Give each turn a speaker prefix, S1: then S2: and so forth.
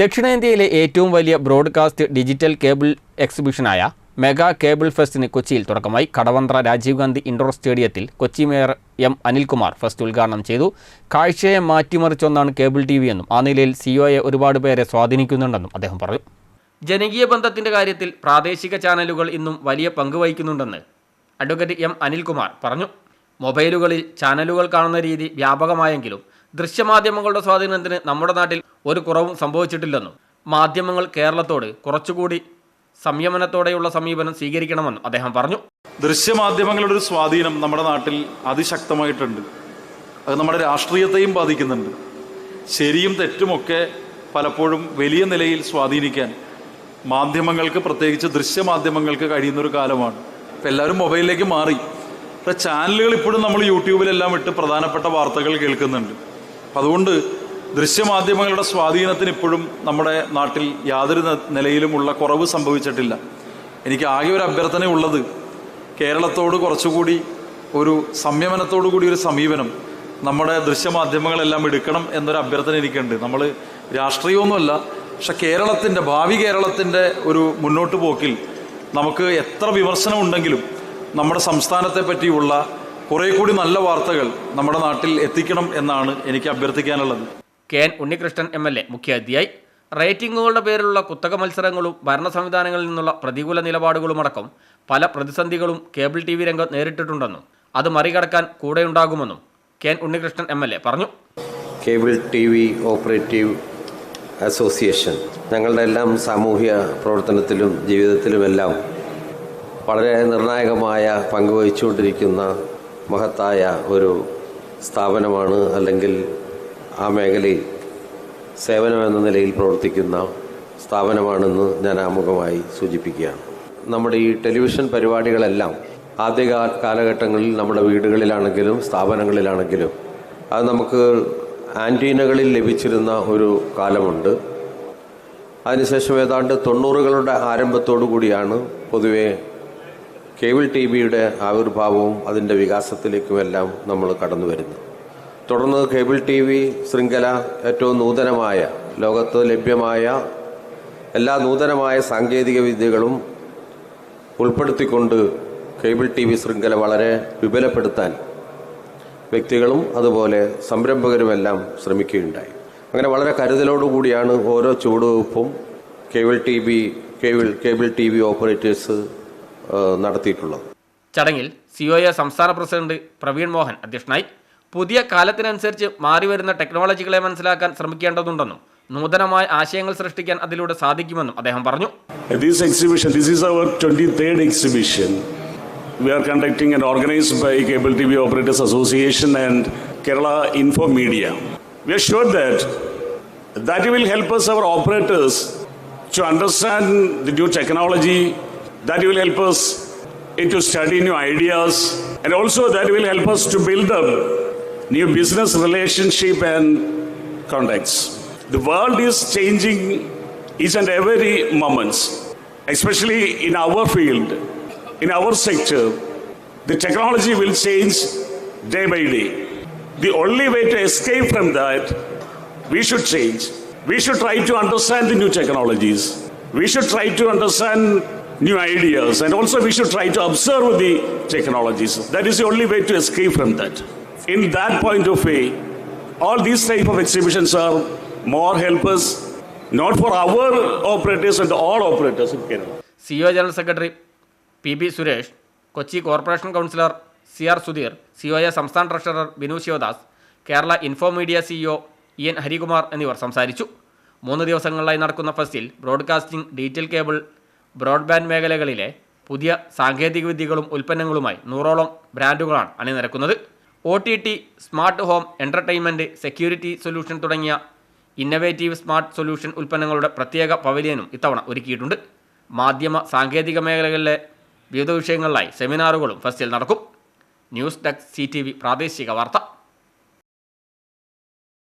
S1: ദക്ഷിണേന്ത്യയിലെ ഏറ്റവും വലിയ ബ്രോഡ്കാസ്റ്റ് ഡിജിറ്റൽ കേബിൾ എക്സിബിഷനായ മെഗാ കേബിൾ ഫെസ്റ്റിന് കൊച്ചിയിൽ തുടക്കമായി. കടവന്ത്ര രാജീവ് ഗാന്ധി ഇൻഡോർ സ്റ്റേഡിയത്തിൽ Kochi mayor M Anilkumar fest ഉദ്ഘാടനം ചെയ്തു. കാഴ്ചയെ മാറ്റിമറിച്ചൊന്നാണ് കേബിൾ ടി വി എന്നും ആ നിലയിൽ സിഒയെ ഒരുപാട് പേരെ സ്വാധീനിക്കുന്നുണ്ടെന്നും അദ്ദേഹം പറഞ്ഞു. ജനകീയ ബന്ധത്തിന്റെ കാര്യത്തിൽ പ്രാദേശിക ചാനലുകൾ ഇന്നും വലിയ പങ്ക് വഹിക്കുന്നുണ്ടെന്ന് അഡ്വക്കേറ്റ് എം അനിൽകുമാർ പറഞ്ഞു. മൊബൈലുകളിൽ ചാനലുകൾ കാണുന്ന രീതി വ്യാപകമായെങ്കിലും ദൃശ്യമാധ്യമങ്ങളുടെ സ്വാധീനത്തിന് നമ്മുടെ നാട്ടിൽ ഒരു കുറവും സംഭവിച്ചിട്ടില്ലെന്നും മാധ്യമങ്ങൾ കേരളത്തോട് കുറച്ചുകൂടി സംയമനത്തോടെയുള്ള സമീപനം സ്വീകരിക്കണമെന്നും അദ്ദേഹം പറഞ്ഞു.
S2: ദൃശ്യമാധ്യമങ്ങളുടെ ഒരു സ്വാധീനം നമ്മുടെ നാട്ടിൽ അതിശക്തമായിട്ടുണ്ട്. അത് നമ്മുടെ രാഷ്ട്രീയത്തെയും ബാധിക്കുന്നുണ്ട്. ശരിയും തെറ്റുമൊക്കെ പലപ്പോഴും വലിയ നിലയിൽ സ്വാധീനിക്കാൻ മാധ്യമങ്ങൾക്ക് പ്രത്യേകിച്ച് ദൃശ്യമാധ്യമങ്ങൾക്ക് കഴിയുന്നൊരു കാലമാണ്. ഇപ്പം എല്ലാവരും മൊബൈലിലേക്ക് മാറി. ഇപ്പം ചാനലുകൾ ഇപ്പോഴും നമ്മൾ യൂട്യൂബിലെല്ലാം ഇട്ട് പ്രധാനപ്പെട്ട വാർത്തകൾ കേൾക്കുന്നുണ്ട്. അപ്പം അതുകൊണ്ട് ദൃശ്യമാധ്യമങ്ങളുടെ സ്വാധീനത്തിന് ഇപ്പോഴും നമ്മുടെ നാട്ടിൽ യാതൊരു നിലയിലുമുള്ള കുറവ് സംഭവിച്ചിട്ടില്ല. എനിക്ക് ആകെ ഒരു അഭ്യർത്ഥന ഉള്ളത് കേരളത്തോട് കുറച്ചുകൂടി ഒരു സംയമനത്തോടു കൂടി ഒരു സമീപനം നമ്മുടെ ദൃശ്യമാധ്യമങ്ങളെല്ലാം എടുക്കണം എന്നൊരു അഭ്യർത്ഥന എനിക്കുണ്ട്. നമ്മൾ രാഷ്ട്രീയമൊന്നുമല്ല പക്ഷെ കേരളത്തിന്റെ ഭാവി കേരളത്തിന്റെ ഒരു മുന്നോട്ട് പോക്കിൽ നമുക്ക് എത്ര വിമർശനം ഉണ്ടെങ്കിലും നമ്മുടെ സംസ്ഥാനത്തെ പറ്റിയുള്ള കുറേ കൂടി നല്ല വാർത്തകൾ നമ്മുടെ നാട്ടിൽ എത്തിക്കണം എന്നാണ് എനിക്ക് അഭ്യർത്ഥിക്കാനുള്ളത്.
S1: K N Unnikrishnan M L A മുഖ്യാതിഥിയായി. റേറ്റിംഗുകളുടെ പേരിലുള്ള കുത്തക മത്സരങ്ങളും ഭരണ സംവിധാനങ്ങളിൽ നിന്നുള്ള പ്രതികൂല നിലപാടുകളുമടക്കം പല പ്രതിസന്ധികളും കേബിൾ ടി വി രംഗം നേരിട്ടിട്ടുണ്ടെന്നും അത് മറികടക്കാൻ കൂടെയുണ്ടാകുമെന്നും K N Unnikrishnan M L A പറഞ്ഞു.
S3: Cable T V operative association ഞങ്ങളുടെ എല്ലാം സാമൂഹ്യ പ്രവർത്തനത്തിലും ജീവിതത്തിലുമെല്ലാം വളരെ നിർണായകമായ പങ്കുവഹിച്ചുകൊണ്ടിരിക്കുന്ന മഹത്തായ ഒരു സ്ഥാപനമാണ് അല്ലെങ്കിൽ ആ മേഖലയിൽ സേവനമെന്ന നിലയിൽ പ്രവർത്തിക്കുന്ന സ്ഥാപനമാണെന്ന് ഞാൻ ആമുഖമായി സൂചിപ്പിക്കുകയാണ്. നമ്മുടെ ഈ ടെലിവിഷൻ പരിപാടികളെല്ലാം ആദ്യ കാലഘട്ടങ്ങളിൽ നമ്മുടെ വീടുകളിലാണെങ്കിലും സ്ഥാപനങ്ങളിലാണെങ്കിലും അത് നമുക്ക് ആന്റീനകളിൽ ലഭിച്ചിരുന്ന ഒരു കാലമുണ്ട്. അതിനുശേഷം ഏതാണ്ട് തൊണ്ണൂറുകളുടെ ആരംഭത്തോടു കൂടിയാണ് പൊതുവെ കേബിൾ ടി വിയുടെ ആവിർഭാവവും അതിന്റെ വികാസത്തിലേക്കുമെല്ലാം നമ്മൾ കടന്നു വരുന്നു. തുടർന്ന് കേബിൾ ടി വി ശൃംഖല ഏറ്റവും നൂതനമായ ലോകത്ത് ലഭ്യമായ എല്ലാ നൂതനമായ സാങ്കേതിക വിദ്യകളും ഉൾപ്പെടുത്തിക്കൊണ്ട് കേബിൾ ടി വി ശൃംഖല വളരെ വിപുലപ്പെടുത്താൻ വ്യക്തികളും അതുപോലെ സംരംഭകരുമെല്ലാം ശ്രമിക്കുകയുണ്ടായി. അങ്ങനെ വളരെ കരുതലോടുകൂടിയാണ് ഓരോ ചുവടുവെപ്പും cable T V cable cable T V operators നടത്തിയിട്ടുള്ളത്
S1: ചടങ്ങിൽ സിഒഎ സംസ്ഥാന പ്രസിഡന്റ് പ്രവീൺ മോഹൻ അധ്യക്ഷനായി പുതിയ കാലത്തിനനുസരിച്ച് മാറിവരുന്ന ടെക്നോളജികളെ മനസ്സിലാക്കാൻ ശ്രമിക്കേണ്ടതുണ്ടെന്നും നൂതനമായ ആശയങ്ങൾ സൃഷ്ടിക്കാൻ അതിലൂടെ സാധിക്കുമെന്നും അദ്ദേഹം പറഞ്ഞു
S4: This exhibition, this is our 23rd exhibition. We are conducting and organized by Cable TV Operators Association and Kerala Info Media. We are sure that that will help us, our operators, to understand the new technology, that will help us to study new ideas, and also that will help us to build up new business relationship and contacts. The world is changing each and every moment, especially in our field, in our sector. The technology will change day by day. The only way to escape from that, we should change. We should try to understand the new technologies. We should try to understand new ideas, and also we should try to observe the technologies. That is the only way to escape from that. In that point of view, all these type of exhibitions are more helpers, not for our operators and all operators in Kerala.
S1: ceo general secretary pb suresh Suresh Kochi corporation councillor C R Sudheer COA സംസ്ഥാന treasurer Binu Sivadas Kerala info media E N Harikumar എന്നിവർ സംസാരിച്ചു മൂന്ന് ദിവസങ്ങളിലായി നടക്കുന്ന ഫെസ്റ്റിൽ broadcasting detail cable broadband മേഖലകളിലെ പുതിയ സാങ്കേതികവിദ്യകളും ഉൽപ്പന്നങ്ങളുമായി നൂറോളം ബ്രാൻഡുകളാണ് അണിനിരക്കുന്നത്. O T T smart home entertainment security solution തുടങ്ങിയ ഇന്നവേറ്റീവ് സ്മാർട്ട് സൊല്യൂഷൻ ഉൽപ്പന്നങ്ങളുടെ പ്രത്യേക പവലിയനും ഇത്തവണ ഒരുക്കിയിട്ടുണ്ട്. മാധ്യമ സാങ്കേതിക മേഖലകളിലെ വിവിധ വിഷയങ്ങളിലായി സെമിനാറുകളും ഫെസ്റ്റിൽ നടക്കും. ന്യൂസ് ഡെസ്ക് സി പ്രാദേശിക വാർത്ത.